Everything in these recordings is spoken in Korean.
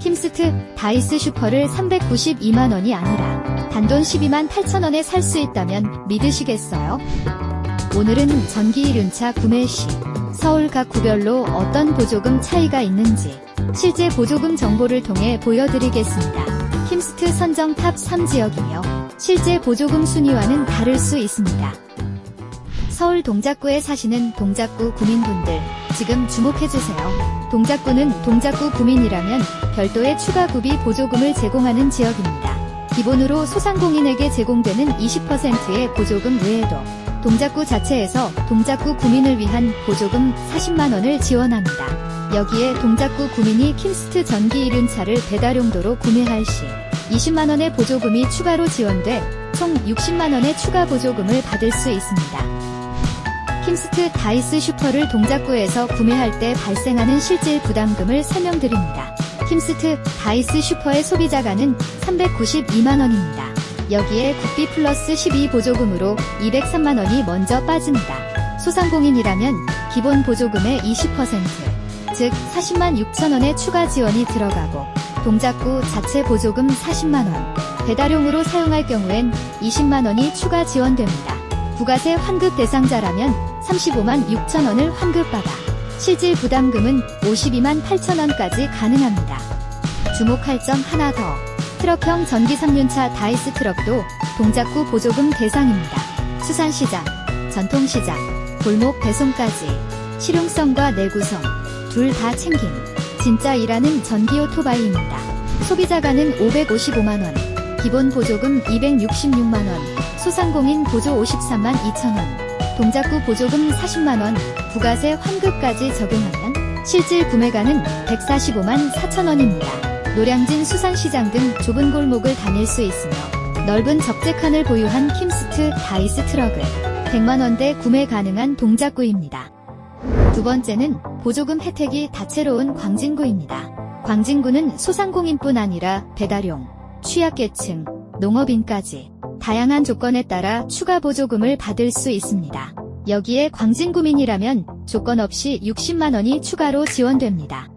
킴스트 다이스 슈퍼를 392만원이 아니라 단돈 12만 8천원에 살 수 있다면 믿으시겠어요? 오늘은 전기 1륜차 구매 시 서울 각 구별로 어떤 보조금 차이가 있는지 실제 보조금 정보를 통해 보여드리겠습니다. 킴스트 선정 탑 3지역이며 실제 보조금 순위와는 다를 수 있습니다. 서울 동작구에 사시는 동작구 구민분들 지금 주목해주세요. 동작구는 동작구 구민이라면 별도의 추가 구비 보조금을 제공하는 지역입니다. 기본으로 소상공인에게 제공되는 20%의 보조금 외에도 동작구 자체에서 동작구 구민을 위한 보조금 40만원을 지원합니다. 여기에 동작구 구민이 킴스트 전기 1륜차를 배달용도로 구매할 시 20만원의 보조금이 추가로 지원돼 총 60만원의 추가 보조금을 받을 수 있습니다. 킴스트 다이스 슈퍼를 동작구에서 구매할 때 발생하는 실질 부담금을 설명드립니다. 킴스트 다이스 슈퍼의 소비자가는 392만원입니다. 여기에 국비 플러스 12 보조금으로 203만원이 먼저 빠집니다. 소상공인이라면 기본 보조금의 20%, 즉 40만 6천원의 추가 지원이 들어가고 동작구 자체 보조금 40만원, 배달용으로 사용할 경우엔 20만원이 추가 지원됩니다. 부가세 환급 대상자라면 35만 6천원을 환급받아 실질 부담금은 52만 8천원까지 가능합니다. 주목할 점 하나 더. 트럭형 전기 3륜차 다이스 트럭도 동작구 보조금 대상입니다. 수산시장, 전통시장, 골목 배송까지 실용성과 내구성 둘 다 챙김. 진짜 일하는 전기 오토바이입니다. 소비자가는 555만원, 기본 보조금 266만원, 소상공인 보조 53만 2천원, 동작구 보조금 40만원, 부가세 환급까지 적용하면 실질 구매가는 145만 4천원입니다. 노량진 수산시장 등 좁은 골목을 다닐 수 있으며 넓은 적재칸을 보유한 킴스트 다이스 트럭을 100만원대 구매 가능한 동작구입니다. 두 번째는 보조금 혜택이 다채로운 광진구입니다. 광진구는 소상공인뿐 아니라 배달용, 취약계층, 농업인까지 다양한 조건에 따라 추가 보조금을 받을 수 있습니다. 여기에 광진구민이라면 조건 없이 60만원이 추가로 지원됩니다.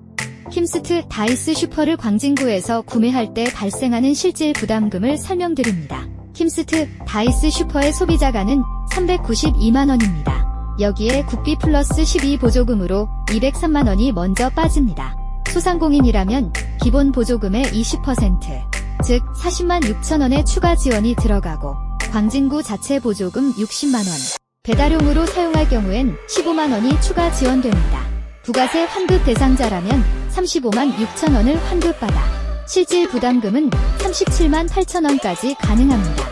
킴스트 다이스 슈퍼를 광진구에서 구매할 때 발생하는 실질 부담금을 설명드립니다. 킴스트 다이스 슈퍼의 소비자가는 392만원입니다. 여기에 국비 플러스 12 보조금으로 203만원이 먼저 빠집니다. 소상공인이라면 기본 보조금의 20%, 즉 40만 6천원의 추가 지원이 들어가고 광진구 자체 보조금 60만원, 배달용으로 사용할 경우엔 15만원이 추가 지원됩니다. 부가세 환급 대상자라면 35만 6천원을 환급받아 실질 부담금은 37만 8천원까지 가능합니다.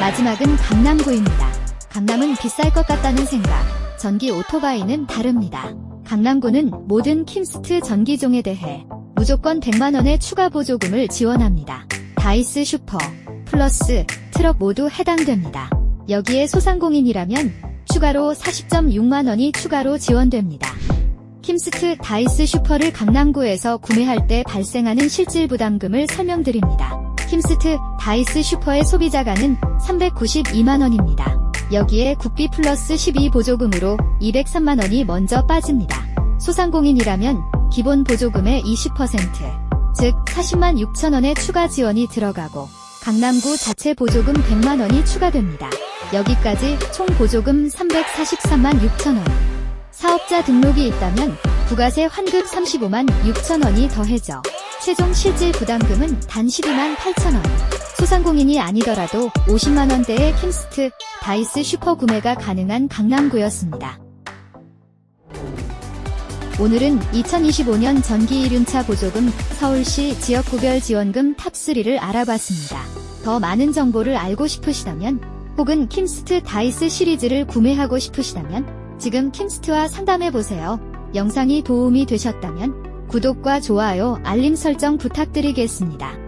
마지막은 강남구입니다. 강남은 비쌀 것 같다는 생각. 전기 오토바이는 다릅니다. 강남구는 모든 킴스트 전기종에 대해 무조건 100만원의 추가 보조금을 지원합니다. 다이스 슈퍼, 플러스, 트럭 모두 해당됩니다. 여기에 소상공인이라면 추가로 40.6만원이 추가로 지원됩니다. 킴스트 다이스 슈퍼를 강남구에서 구매할 때 발생하는 실질 부담금을 설명드립니다. 킴스트 다이스 슈퍼의 소비자가는 392만원입니다. 여기에 국비 플러스 12 보조금으로 203만원이 먼저 빠집니다. 소상공인이라면 기본 보조금의 20%, 즉 40만 6천원의 추가 지원이 들어가고 강남구 자체 보조금 100만원이 추가됩니다. 여기까지 총 보조금 343만 6천원. 사업자 등록이 있다면 부가세 환급 35만 6천원이 더해져 최종 실질 부담금은 단 12만 8천원. 소상공인이 아니더라도 50만원대의 킴스트 다이스 슈퍼 구매가 가능한 강남구였습니다. 오늘은 2025년 전기 1륜차 보조금 서울시 지역구별 지원금 탑3를 알아봤습니다. 더 많은 정보를 알고 싶으시다면 혹은 킴스트 다이스 시리즈를 구매하고 싶으시다면 지금 킴스트와 상담해보세요. 영상이 도움이 되셨다면 구독과 좋아요, 알림 설정 부탁드리겠습니다.